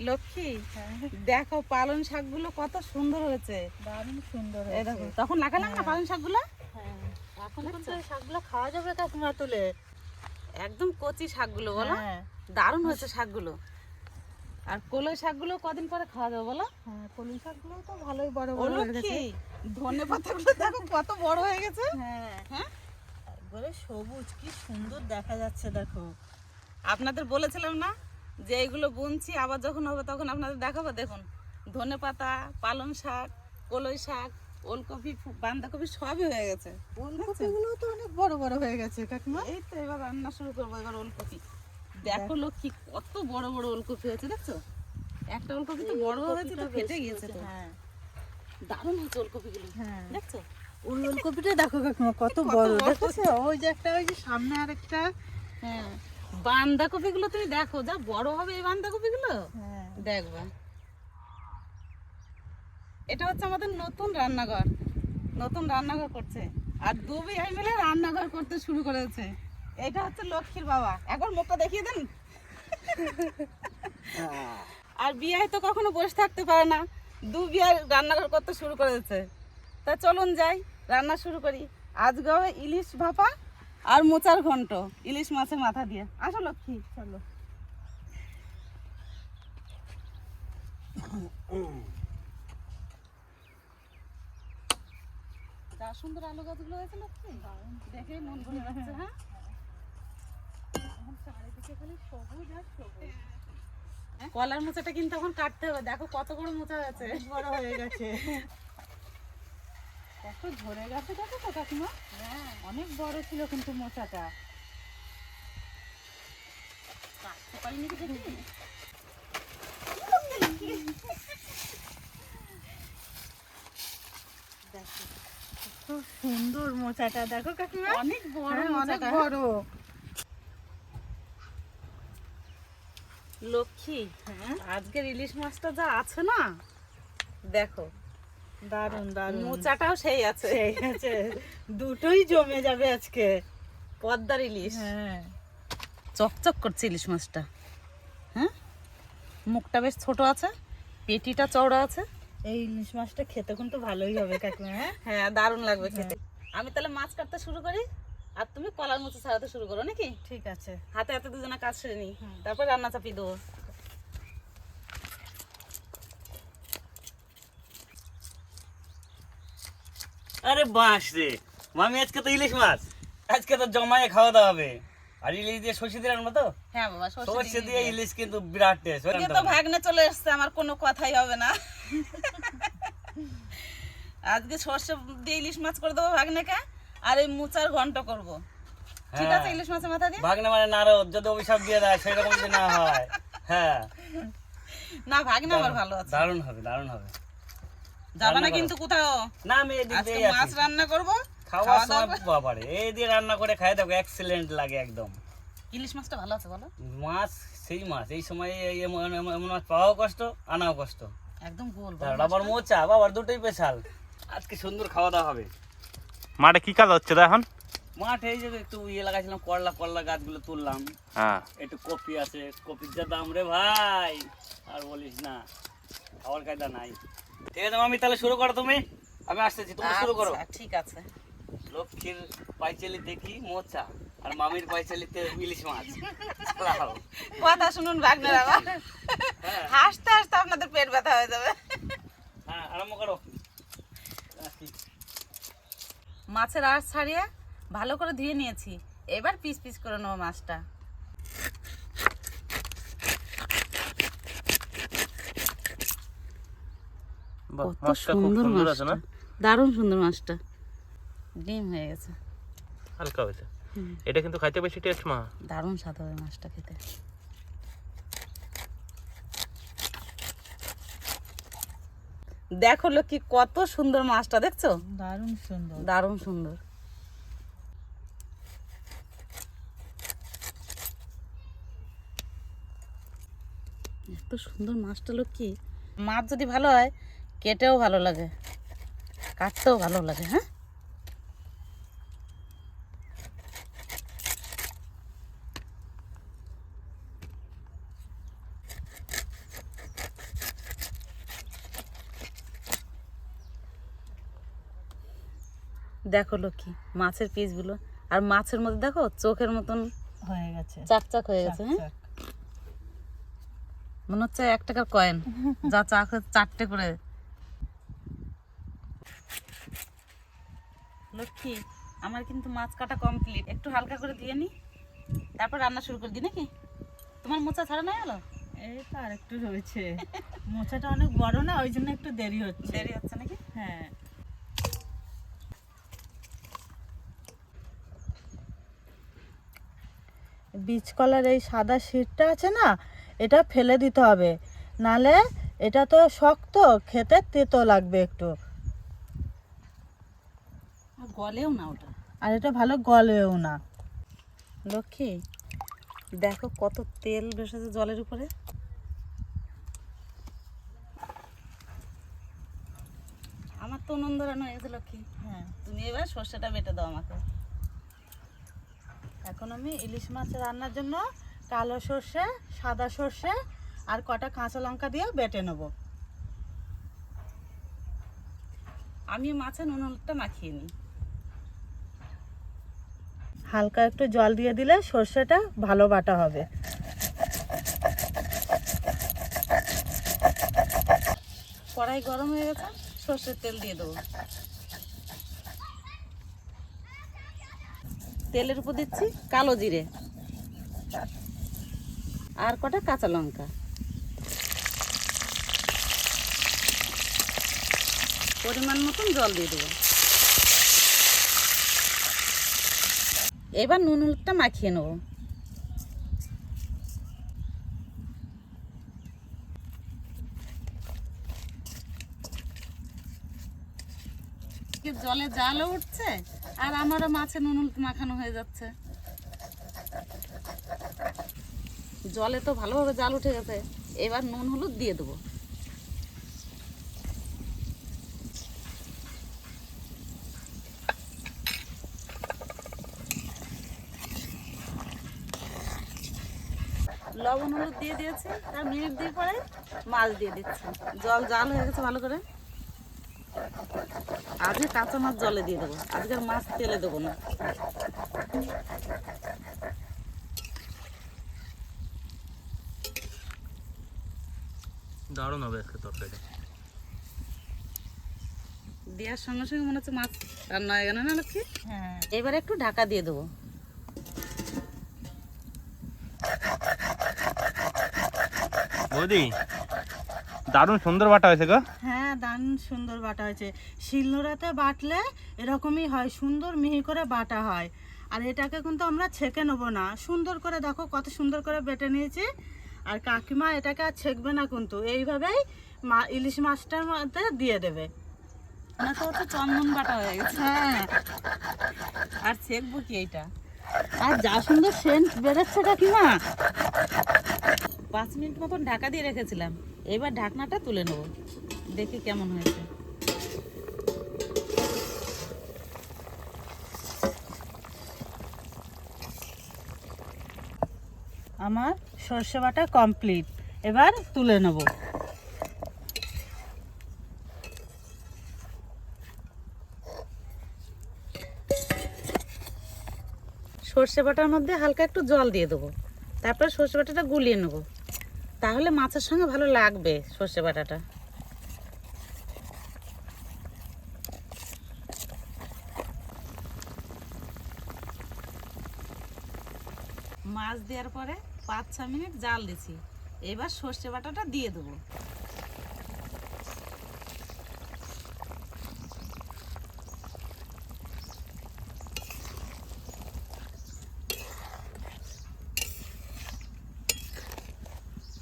লক্ষ্মী? হ্যাঁ। দেখো পালং শাকগুলো কত সুন্দর হয়েছে। দারুণ সুন্দর দেখো তখন লাগালাম না হ্যাঁ। পালং শাকগুলো? হ্যাঁ। এখন কিন্তু এই শাকগুলো খাওয়া যাবে কাকিমা তুলে। একদম কচি শাকগুলো বলো। দারুণ হয়েছে শাকগুলো। আর কলই শাকগুলো কদিন পরে খাওয়া যাবে বলো? হ্যাঁ কলমি শাকগুলো তো ভালোই বড় বড় হয়ে গেছে। ধনে পাতাগুলো দেখো কত বড় হয়ে গেছে। হ্যাঁ। হ্যাঁ? একবারে সবুজ কি সুন্দর দেখা যাচ্ছে দেখো। আপনাদের বলেছিলাম না? যে এগুলো বুনছি আবার যখন হবে তখন আপনাদের দেখাবো। দেখুন ধনে পাতা পালং শাক কলই শাক ওলকপি বাঁধাকপি সবই হয়ে গেছে। তো অনেক বড় বড় হয়ে গেছে কাকিমা। এই তো এবার রান্না শুরু করব এবার ওলকপি। দেখো লক্ষ্মী কত বড় বড় ওলকপি হয়েছে দেখছ? একটা ওলকপি তো বড় হয়েছে তো ফেটে গিয়েছে তো। হ্যাঁ। দারুণ হয়েছে ওলকপিগুলো হ্যাঁ। দেখছ? ওই ওলকপিটা দেখো কাকিমা কত বড়। দেখেছ? ওই যে একটা ওই যে সামনে আরেকটা হ্যাঁ। বাঁধাকপি গুলো তুমি দেখো যা বড় হবে এই বাঁধাকপি গুলো হ্যাঁ। দেখবা। এটা হচ্ছে আমাদের নতুন রান্নাঘর। নতুন রান্নাঘর করছে। আর দু ভাই মিলে রান্নাঘর করতে শুরু করেছে। এটা হচ্ছে লক্ষ্মীর বাবা। এখন মুখটা দেখিয়ে দেন। আর বিয়ায় তো কখনো বসে থাকতে পারে না। দু বিয়ায় রান্নাঘর করতে শুরু করেছে। তা চলুন যাই রান্না শুরু করি। আজকে হবে ইলিশ ভাপা আর মোচার ঘন্ট ইলিশ মাছের মাথা দিয়ে। আসো লক্ষ্মী চলো। যা সুন্দর আলু গাছগুলো হয়েছে লক্ষ্মী দেখে মন ভরে যাচ্ছে হ্যাঁ? চারিদিকে খালি সবুজ আর সবুজ। কলার মোচাটা কিন্তু এখন কাটতে হবে দেখো কত বড় মোচা আছে। বড় হয়ে গেছে। কত ঝরে গেছে দেখো তো কাকিমা। হ্যাঁ। অনেক বড় ছিল কিন্তু মোচাটা। খুব সুন্দর মোচাটা দেখো কাকিমা। অনেক বড় হ্যাঁ, অনেক বড়। লক্ষ্মী হ্যাঁ। আজকের ইলিশ মাছটা যা আছে না দেখো দারুণ দারুণ মোচাটাও সেই আছে। সেই আছে। দুটোই জমে যাবে আজকে। পদ্মার ইলিশ। হ্যাঁ। চকচক করছে ইলিশ মাছটা। হ্যাঁ? মুখটা বেশ ছোট আছে পেটিটা চওড়া আছে। এই ইলিশ মাছটা খেতে কিন্তু ভালোই হবে কাকিমা হ্যাঁ? হ্যাঁ দারুণ লাগবে খেতে। আমি তাহলে মাছ কাটতে শুরু করি আর তুমি কলার মুচি ছাড়াতে শুরু করো নাকি? ঠিক আছে। হাতে হাতে দুজনে কাজ সেরে হুম। তারপর রান্না চাপিয়ে দেবো। আরে বাস রে। মামি আজকে তো ইলিশ মাছ। আজকে তো জমায়ে খাওয়া দাওয়া হবে। আর ইলিশ দিয়ে সর্ষে দিয়ে রান্না তো? হ্যাঁ বাবা সর্ষে দিয়ে ইলিশ কিন্তু বিরাট টেস্ট তো ভাগ্নে চলে এসছে আমার কোনো কথাই হবে না। আজকে সর্ষে দিয়ে ইলিশ মাছ করে দেবো ভাগ্নেকে আর এই মুচার ঘন্ট করব। ঠিক আছে ইলিশ মাছের মাথা দিয়ে? ভাগ্নে মানে নারদ যদি অভিশাপ দিয়ে দেয় সেরকম যদি না হয়। হ্যাঁ। না ভাগ্নে আমার ভালো আছে। দারুণ হবে দারুণ হবে। যাবে না কিন্তু কোথাও? না আমি আজকে মাছ রান্না করব খাওয়া দাওয়া বাবারে। এই দিয়ে রান্না করে খাই দেখো এক্সিলেন্ট লাগে একদম। ইলিশ মাছটা ভালো আছে বলো। মাছ সেই মাছ এই সময় এমন মাছ পাওয়াও কষ্ট আনাও কষ্ট। একদম গোল আবার মোচা বাবার দুটোই পেশাল আজকে সুন্দর খাওয়া দাওয়া হবে। মাঠে কি কাজ হচ্ছে এখন? মাঠে এই যে একটু ইয়ে লাগাইছিলাম করলা করলা গাছগুলো তুললাম। হ্যাঁ। একটু কপি আছে কপির যা দাম রে ভাই। আর বলিস না খাওয়ার কায়দা নাই। ঠিক আছে মামি তাহলে শুরু করো তুমি। আমি আসতেছি তুমি শুরু করো। আচ্ছা, ঠিক আছে। লক্ষ্মীর পাইচালিতে কি মোচা আর মামির পাইচালিতে ইলিশ মাছ। কথা শুনুন ভাগ্নের আবার হাসতে হাসতে আপনাদের পেট ব্যথা হয়ে যাবে। হ্যাঁ আরম্ভ করো। মাছের আঁশ ছাড়িয়ে ভালো করে ধুয়ে নিয়েছি। এবার পিস পিস করে নেব মাছটা। কত সুন্দর মাছটা। দারুণ সুন্দর মাছটা। ডিম হয়ে গেছে। হালকা হয়েছে। এটা কিন্তু খাইতে বেশি টেস্ট মা। দারুণ স্বাদ হবে মাছটা খেতে। দেখো কি কত সুন্দর মাছটা দেখছ? দারুণ সুন্দর। দারুণ সুন্দর। এত সুন্দর মাছটা লোক কি? মাছ যদি ভালো হয় কেটেও ভালো লাগে কাটতেও ভালো লাগে হ্যাঁ? দেখো লক্ষ্মী মাছের পিসগুলো আর মাছের মধ্যে দেখো চোখের মতন হয়ে গেছে। চাকচাক হয়ে গেছে হ্যাঁ? মনে হচ্ছে এক টাকার কয়েন যা চাক চারটে করে লক্ষ্মী আমার কিন্তু মাছ কাটা কমপ্লিট একটু হালকা করে দিয়ে নি তারপর রান্না শুরু করে দিই নাকি? তোমার মোচা ছাড়া নাই হলো? এই তো আর একটু রয়েছে। মোচাটা অনেক বড় না ওই জন্য একটু দেরি হচ্ছে। দেরি হচ্ছে নাকি? হ্যাঁ। বীজ কলার এই সাদা শীটটা আছে না এটা ফেলে দিতে হবে। নালে এটা তো শক্ত খেতে তেতো লাগবে একটু। গলেও না ওটা। আর এটা ভালো গলেও না। লক্ষ্মী দেখো কত তেল বসেছে জলের উপরে। আমার তো উনুন ধরানো হয়ে গেছে লক্ষ্মী। হ্যাঁ। তুমি এবার সর্ষেটা বেটে দাও আমাকে। এখন আমি ইলিশ মাছ রান্নার জন্য কালো সর্ষে সাদা সর্ষে আর কটা কাঁচা লঙ্কা দিয়ে বেটে নেব। আমি মাছে নুন হলুদটা মাখিয়ে নিই। হালকা একটু জল দিয়ে দিলে সর্ষেটা ভালো বাটা হবে। কড়াই গরম হয়ে গেছে, সর্ষের তেল দিয়ে দেবো। তেলের উপর দিচ্ছি কালো জিরে আর কটা কাঁচা লঙ্কা। পরিমাণ মতন জল দিয়ে দেবো। এবার নুন হলুদটা মাখিয়ে নেব। জলে জালও উঠছে? আর আমারও মাছে নুন হলুদ মাখানো হয়ে যাচ্ছে। জলে তো ভালোভাবে জাল উঠে গেছে। এবার নুন হলুদ দিয়ে দেবো। লবণ হলুদ দিয়ে দিয়েছি। আর মিনিট দিয়ে পরে মাছ দিয়ে দিচ্ছি। জল জাল হয়ে গেছে ভালো করে। আজকে কাঁচা মাছ জলে দিয়ে দেবো। আজকের মাছ তেলে দেবো না। দারুণ হবে আজকে তরকারিটা। দেওয়ার সঙ্গে সঙ্গে মনে হচ্ছে মাছ রান্না হয়ে গেল না লক্ষ্মী? হ্যাঁ। এবার একটু ঢাকা দিয়ে দেবো। বৌদি, দারুণ সুন্দর বাটা হয়েছে গো। হ্যাঁ দান সুন্দর বাটা হয়েছে। শিলনোড়াতে বাটলে এরকমই হয়, সুন্দর মিহি করে বাটা হয়। আর এটাকে কিন্তু আমরা ছেঁকে নেব না। সুন্দর করে দেখো কত সুন্দর করে বেটে নিয়েছি। আর কাকিমা এটাকে আর ছেঁকবে না কিন্তু, এইভাবেই মা, ইলিশ মাছটার মধ্যে দিয়ে দেবে। না তো চন্দন বাটা হয়ে গেছে। হ্যাঁ। আর ছেঁকবো কি এইটা? আর যা সুন্দর সেন্ট বেরোচ্ছে কাকিমা। পাঁচ মিনিট মতন ঢাকা দিয়ে রেখেছিলাম। এবার ঢাকনাটা তুলে নেব। দেখি কেমন হয়েছে। আমার সর্ষে বাটা কমপ্লিট। এবার তুলে নেব। সর্ষে বাটার মধ্যে হালকা একটু জল দিয়ে দেবো। তারপর সর্ষে বাটাটা গুলিয়ে নেব। তাহলে মাছের সঙ্গে ভালো লাগবে সর্ষে বাটাটা। মাছ দেওয়ার পরে পাঁচ ছ মিনিট জাল দিছি। এবার সর্ষে বাটাটা দিয়ে দেবো।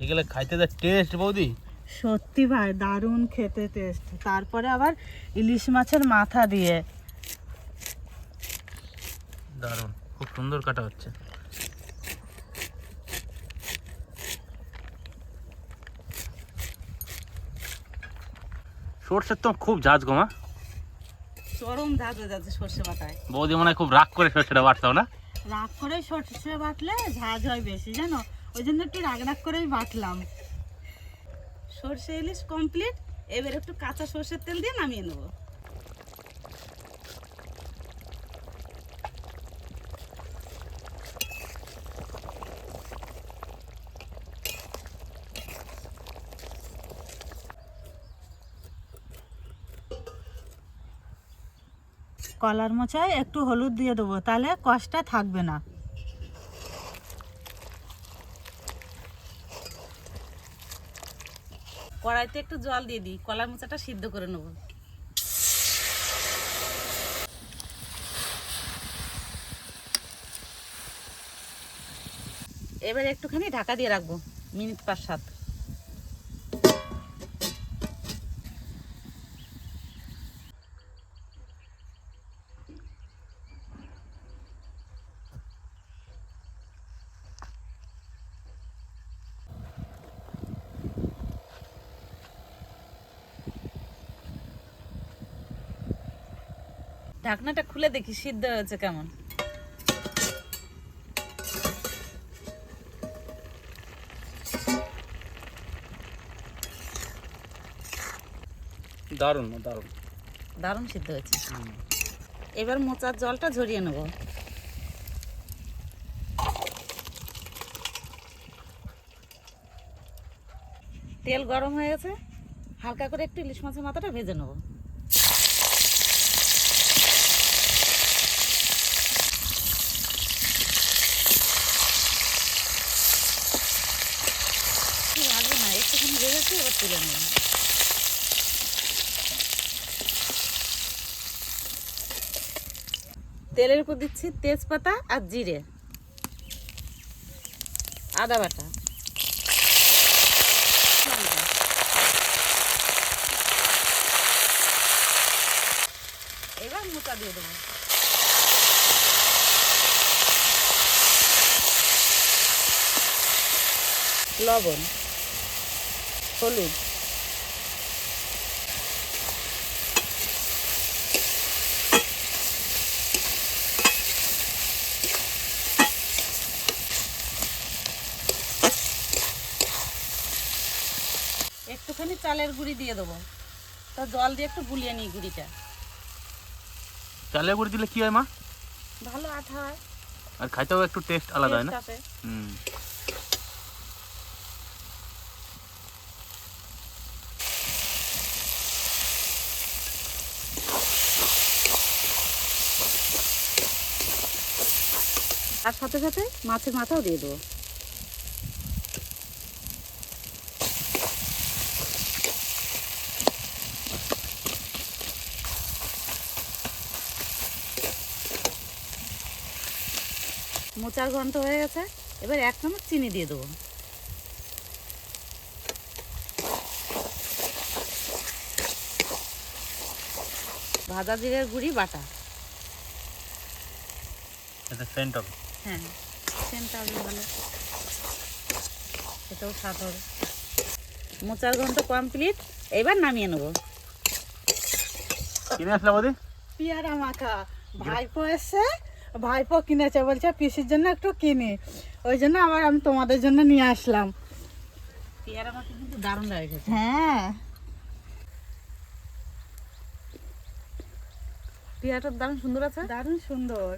এগুলো খাইতে যা টেস্ট বৌদি। সত্যি ভাই দারুণ খেতে টেস্ট তারপরে আবার ইলিশ মাছের মাথা দিয়ে। দারুণ খুব সুন্দর কাটা হচ্ছে। সর্ষের তো খুব ঝাঁজ গো মা। চরম ঝাঁজ হয়ে যাচ্ছে সর্ষে বাটায় বৌদি মনে হয় খুব রাগ করে সর্ষেটা বাটতাও না? রাগ করে সর্ষে বাটলে ঝাঁজ হয় বেশি জানো? ওই জন্য একটু রাগ রাগ করেই বাটলাম। সর্ষে ইলিশ কমপ্লিট এবার একটু কাঁচা সর্ষের তেল দিয়ে নামিয়ে নেব। কলার মোচায় একটু হলুদ দিয়ে দেবো, তাহলে কষটা থাকবে না। কড়াইতে একটু জল দিয়ে দিই কলা মোচাটা সিদ্ধ করে নেব। এবার একটুখানি ঢাকা দিয়ে রাখব, মিনিট পাঁচ সাত। ঢাকনাটা খুলে দেখি সিদ্ধ হয়েছে কেমন? দারুণ দারুণ। দারুণ সিদ্ধ হয়েছে। এবার মোচার জলটা ঝরিয়ে নেব। তেল গরম হয়ে গেছে হালকা করে একটু ইলিশ মাছের মাথাটা ভেজে নেব লাগবে না ভেজেছি এবার তুলে নেব। তেলের উপর দিচ্ছি তেজপাতা আর জিরে। আদা বাটা। এবার মোটা দিয়ে দেবো। লবণ। হলুদ একটুখানি চালের গুঁড়ি দিয়ে দেবো। তা জল দিয়ে একটু গুলিয়ে নিই গুঁড়িটা। চালের গুঁড়ি দিলে কি হয় মা? ভালো আঠা হয়। আর খাইতেও একটু টেস্ট আলাদা হয় না? হুম। তার সাথে সাথে মাছের মাথাও দিয়ে দেবো। মোচার ঘন্ট হয়ে গেছে, এবার এক চামচ চিনি দিয়ে দেবো। ভাজা জিরের গুঁড়ি, বাটা। হ্যাঁ সেন্টটা হবে ভালো। সেটাও স্বাদ হবে। মোচার ঘন্ট কমপ্লিট এবার নামিয়ে নেব। কিনে আসলা বৌদি? পেয়ারা মাখা। ভাইপো এসে ভাইপো কিনেছে বলছে পিসির জন্য একটু কিনি। ওই জন্য আবার আমি তোমাদের জন্য নিয়ে আসলাম। পেয়ারা মাখা কিন্তু দারুণ লাগে হ্যাঁ। পেয়ারাটার দারুণ সুন্দর আছে। দারুণ সুন্দর।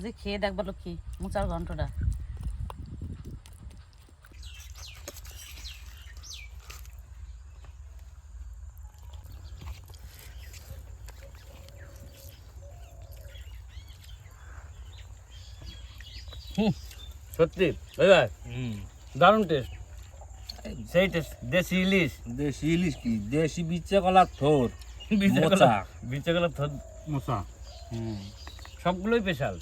আজকে খেয়ে দেখব লক্ষ্মী মোচার ঘন্টটা। সত্যি ভাই দারুণ টেস্ট সেই টেস্ট দেশি ইলিশ। দেশি ইলিশ কি? দেশি বিচ্ছে কলা থোর মোচা। বিচে গেলে মশা সবগুলোই স্পেশাল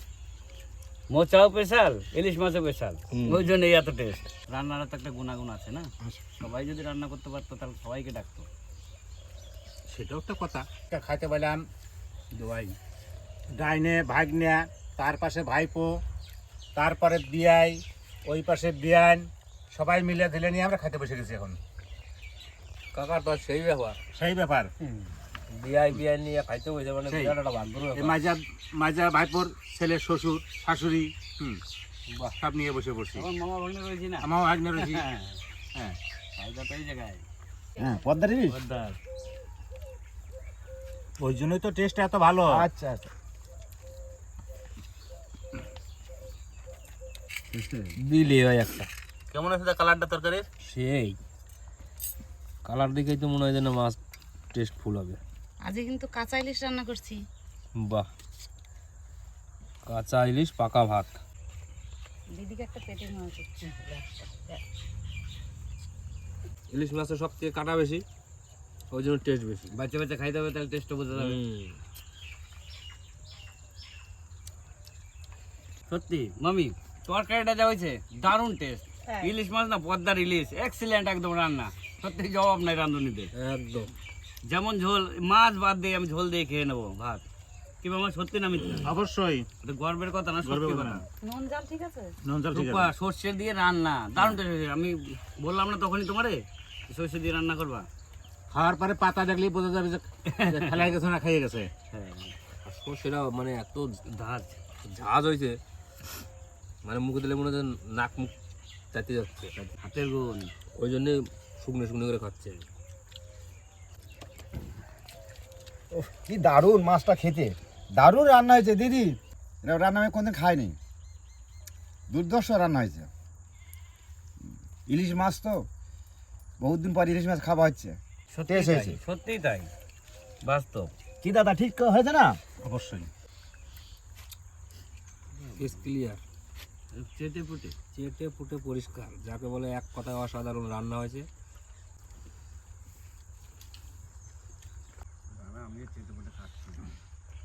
মোচাও স্পেশাল ইলিশ মাছও স্পেশাল। ওই জন্য এত টেস্ট রান্নার তো একটা গুণাগুণ আছে না? সবাই যদি রান্না করতে পারতো তাহলে সবাইকে ডাকতো। সেটাও একটা কথা। এটা খাইতে পারলাম দোয়াই। ডাইনে ভাগ্নে তার পাশে ভাইপো তারপরে বিয়াই ওই পাশে বিয়ান সবাই মিলে দিলে নিয়ে আমরা খাইতে বসে গেছি এখন। কাকার তো সেই ব্যাপার। সেই ব্যাপার। বিয়াই বিয়াই নিয়ে খাইতে মানে বিরাট একটা ভাগ্যর মাজা মাজা ভাইপোর ছেলে শ্বশুর শাশুড়ি হুম। সব নিয়ে বসে পড়ছি। মামা ভাগ্নে রয়েছি না? আমার ভাগ্নে রয়েছি। হ্যাঁ হ্যাঁ। ভাইটা তো এই জায়গায়। হ্যাঁ পদ্মার ওই জন্যই তো টেস্ট এত ভালো। আচ্ছা আচ্ছা। দিলি একটা। কেমন আছে কালারটা তরকারির? সেই। কালার দেখেই তো মনে হয় যেন মাছ টেস্ট ফুল হবে। আজকে কিন্তু কাঁচা ইলিশ রান্না করছি। বাহ। কাঁচা ইলিশ পাকা ভাত। দিদিকে একটা পেটে মাছ ইলিশ মাছের সব থেকে কাটা বেশি ওই জন্য টেস্ট বেশি। বাচ্চা বাচ্চা খাইতে হবে তাহলে টেস্টও বোঝা যাবে। সত্যি মামি তরকারিটা যা হয়েছে দারুণ টেস্ট হ্যাঁ। ইলিশ মাছ না পদ্মার ইলিশ। এক্সিলেন্ট একদম রান্না। সত্যি জবাব নাই রাঁধুনিতে একদম। যেমন ঝোল মাছ বাদ দিয়ে আমি ঝোল দিয়ে খেয়ে নেব ভাত। কিংবা আমার সত্যি না মিথ্যা? অবশ্যই। এটা গর্বের কথা না সত্যি কথা। কথা। নুন জাল ঠিক আছে? নুন জল ঠিক আছে। সর্ষে দিয়ে রান্না দারুণ আমি বললাম না তখনই তোমারে সর্ষে দিয়ে রান্না করবা? খাওয়ার পরে পাতা দেখলেই বোঝা যাবে যে গেছে না খেয়ে গেছে। হ্যাঁ। সর্ষেটা মানে এত ধাজ ঝাঁজ হয়েছে। মানে মুখে দিলে মনে হচ্ছে নাক মুখ চাইতে যাচ্ছে। হাতের গুণ। ওই জন্যে শুকনো শুকনো করে খাচ্ছে। কি দারুণ মাছটা খেতে। দারুণ রান্না হয়েছে দিদি। এটা রান্না আমি কোনদিন খাইনি। দুর্দর্শ রান্না হয়েছে। ইলিশ মাছ তো বহুত দিন পর ইলিশ মাছ খাওয়া হচ্ছে। সত্যি হয়েছে। সত্যিই তাই বাস্তব। কি দাদা ঠিক হয়েছে না? অবশ্যই। ফেস ক্লিয়ার চেটে পুটে চেটে ফুটে পরিষ্কার যাকে বলে এক কথায় অসাধারণ রান্না হয়েছে। আমি চেটে